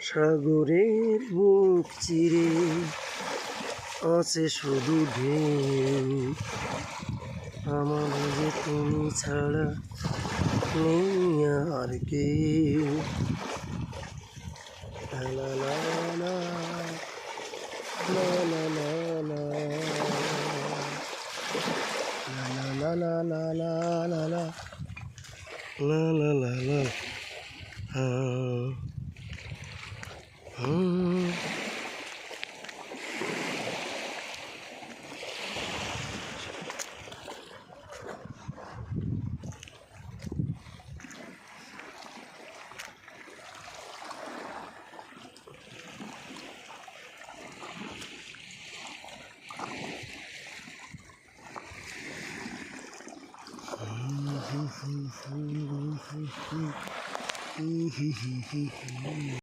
সাগরের বুক চিরে আছে শুধু ঢেউ আমার যে তুমি ছাড়া নেই আর কেউ লা লা লা লা লা লা うん。ふん。ふ